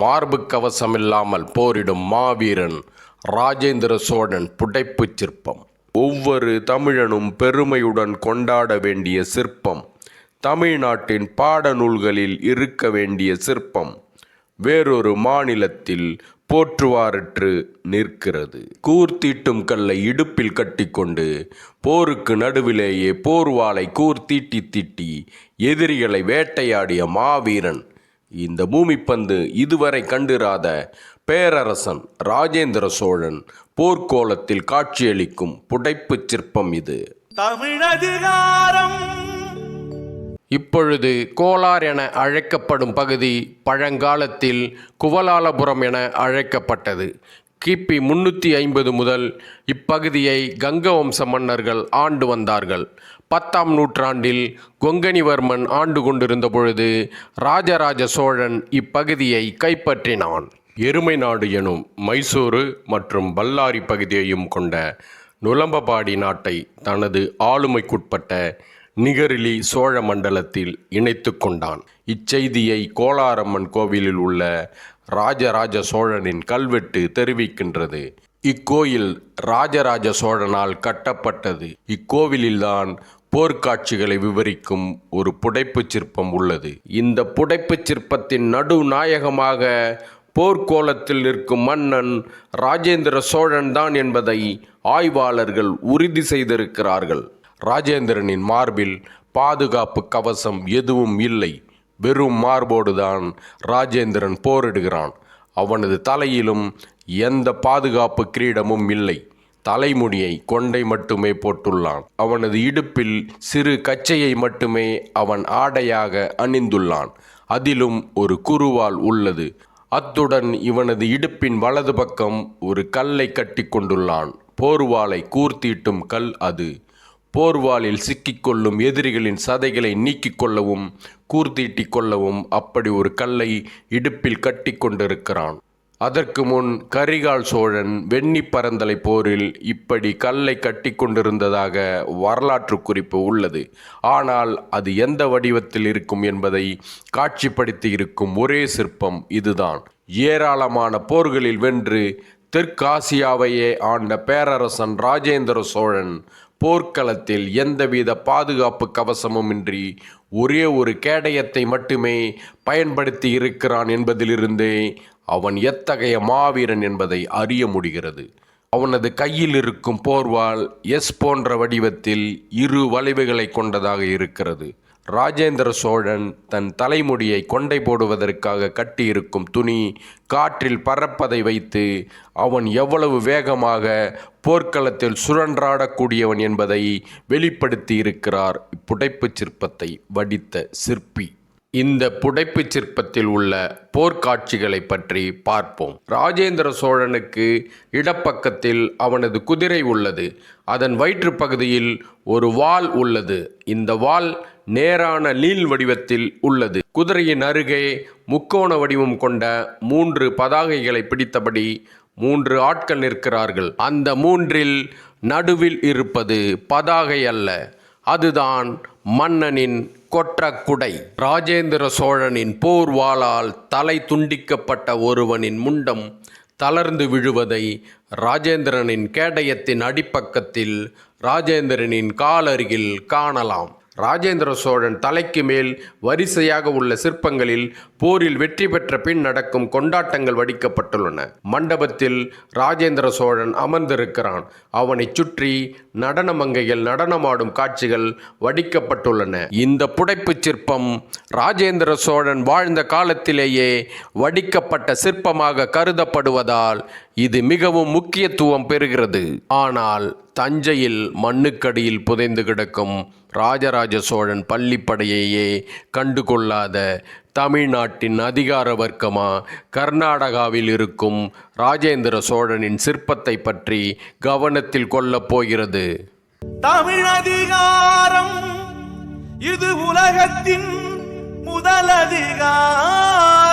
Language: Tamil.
மார்பு கவசமில்லாமல் போரிடும் மாவீரன் ராஜேந்திர சோழன் புடைப்புச் சிற்பம். ஒவ்வொரு தமிழனும் பெருமையுடன் கொண்டாட வேண்டிய சிற்பம். தமிழ்நாட்டின் பாடநூல்களில் இருக்க வேண்டிய சிற்பம். வேறொரு மாநிலத்தில் போற்றுவாரற்று நிற்கிறது. கூர்த்தீட்டும் கல்லை இடுப்பில் கட்டிக்கொண்டு போருக்கு நடுவிலேயே போர்வாளை கூர்த்தீட்டி தீட்டி எதிரிகளை வேட்டையாடிய மாவீரன் இந்த பூமிப்பந்து இதுவரை கண்டிராத பேரரசன் ராஜேந்திர சோழன் போர்க்கோலத்தில் காட்சியளிக்கும் புடைப்புச் சிற்பம் இது. தமிழதிகாரம். இப்பொழுது கோலார் என அழைக்கப்படும் பகுதி பழங்காலத்தில் குவலாலபுரம் என அழைக்கப்பட்டது. கிபி முன்னூற்றி ஐம்பது முதல் இப்பகுதியை கங்க வம்ச மன்னர்கள் ஆண்டு வந்தார்கள். பத்தாம் நூற்றாண்டில் கொங்கணிவர்மன் ஆண்டு கொண்டிருந்த பொழுது ராஜராஜ சோழன் இப்பகுதியை கைப்பற்றினான். எருமை நாடு எனும் மைசூரு மற்றும் பல்லாரி பகுதியையும் கொண்ட நுளம்பபாடி நாட்டை தனது ஆளுமைக்குட்பட்ட நிகரிலி சோழ மண்டலத்தில் இணைத்து கொண்டான். இச்செய்தியை கோலாரம்மன் கோவிலில் உள்ள ராஜராஜ சோழனின் கல்வெட்டு தெரிவிக்கின்றது. இக்கோயில் ராஜராஜ சோழனால் கட்டப்பட்டது. இக்கோவிலில்தான் போர்க்காட்சிகளை விவரிக்கும் ஒரு புடைப்புச் சிற்பம் உள்ளது. இந்த புடைப்புச் சிற்பத்தின் நடுநாயகமாக போர்க்கோலத்தில் நிற்கும் மன்னன் ராஜேந்திர சோழன் தான் என்பதை ஆய்வாளர்கள் உறுதி செய்திருக்கிறார்கள். ராஜேந்திரனின் மார்பில் பாதுகாப்பு கவசம் எதுவும் இல்லை. வெறும் மார்போடுதான் ராஜேந்திரன் போரிடுகிறான். அவனது தலையிலும் எந்த பாதுகாப்பு கிரீடமும் இல்லை. தலைமுடியை கொண்டை மட்டுமே போட்டுள்ளான். அவனது இடுப்பில் சிறு கச்சையை மட்டுமே அவன் ஆடையாக அணிந்துள்ளான். அதிலும் ஒரு குருவால் உள்ளது. அத்துடன் இவனது இடுப்பின் வலது பக்கம் ஒரு கல்லை கட்டி கொண்டுள்ளான். போர்வாலை கூர்த்தீட்டும் கல் அது. போர்வாலில் சிக்கிக்கொள்ளும் எதிரிகளின் சதைகளை நீக்கிக் கொள்ளவும் கூர்த்தீட்டிக் கொள்ளவும் அப்படி ஒரு கல்லை இடுப்பில் கட்டி கொண்டிருக்கிறான். அதற்கு முன் கரிகால் சோழன் வெண்ணி பரந்தலை போரில் இப்படி கல்லை கட்டி கொண்டிருந்ததாக வரலாற்று குறிப்பு உள்ளது. ஆனால் அது எந்த வடிவத்தில் இருக்கும் என்பதை காட்சிப்படுத்தி இருக்கும் ஒரே சிற்பம் இதுதான். ஏராளமான போர்களில் வென்று தெற்காசியாவையே ஆண்ட பேரரசன் ராஜேந்திர சோழன் போர்க்களத்தில் எந்தவித பாதுகாப்பு கவசமுமின்றி ஒரே ஒரு கேடயத்தை மட்டுமே பயன்படுத்தி இருக்கிறான் என்பதிலிருந்தே அவன் எத்தகைய மாவீரன் என்பதை அறிய முடிகிறது. அவனது கையில் இருக்கும் போர்வால் எஸ் போன்ற வடிவத்தில் இரு வளைவுகளை கொண்டதாக இருக்கிறது. ராஜேந்திர சோழன் தன் தலைமுடியை கொண்டை போடுவதற்காக கட்டியிருக்கும் துணி காற்றில் பறப்பதை வைத்து அவன் எவ்வளவு வேகமாக போர்க்களத்தில் சுழன்றாடக்கூடியவன் என்பதை வெளிப்படுத்தி இருக்கிறார் இப்புடைப்புச் சிற்பத்தை வடித்த சிற்பி. இந்த புடைப்புச் சிற்பத்தில் உள்ள போர்க்காட்சிகளை பற்றி பார்ப்போம். ராஜேந்திர சோழனுக்கு இடப்பக்கத்தில் அவனது குதிரை உள்ளது. அதன் வயிற்று பகுதியில் ஒரு வால் உள்ளது. இந்த வால் நேரான நீள் வடிவத்தில் உள்ளது. குதிரையின் அருகே முக்கோண வடிவம் கொண்ட மூன்று பதாகைகளை பிடித்தபடி மூன்று ஆட்கள் நிற்கிறார்கள். அந்த மூன்றில் நடுவில் இருப்பது பதாகை அல்ல. அதுதான் மன்னனின் கொற்ற குடை ராஜேந்திர சோழனின் போர் வாளால் தலை துண்டிக்கப்பட்ட ஒருவனின் முண்டம் தளர்ந்து விழுவதை ராஜேந்திரனின் கேடயத்தின் அடிப்பக்கத்தில் ராஜேந்திரனின் காலருகில் காணலாம். ராஜேந்திர சோழன் தலைக்கு மேல் வரிசையாக உள்ள சிற்பங்களில் போரில் வெற்றி பெற்ற பின் நடக்கும் கொண்டாட்டங்கள் வடிக்கப்பட்டுள்ளன. மண்டபத்தில் ராஜேந்திர சோழன் அமர்ந்திருக்கிறான். அவனைச் சுற்றி நடன மங்கைகள் நடனமாடும் காட்சிகள் வடிக்கப்பட்டுள்ளன. இந்த புடைப்புச் சிற்பம் ராஜேந்திர சோழன் வாழ்ந்த காலத்திலேயே வடிக்கப்பட்ட சிற்பமாக கருதப்படுவதால் இது மிகவும் முக்கியத்துவம் பெறுகிறது. ஆனால் தஞ்சையில் மண்ணுக்கடியில் புதைந்து கிடக்கும் ராஜராஜ சோழன் பள்ளிப்படையையே கண்டுகொள்ளாத தமிழ்நாட்டின் அதிகார வர்க்கமா கர்நாடகாவில் இருக்கும் ராஜேந்திர சோழனின் சிற்பத்தை பற்றி கவனத்தில் கொள்ளப் போகிறது. தமிழதிகாரம் இது உலகத்தின் முதலதிகாரம்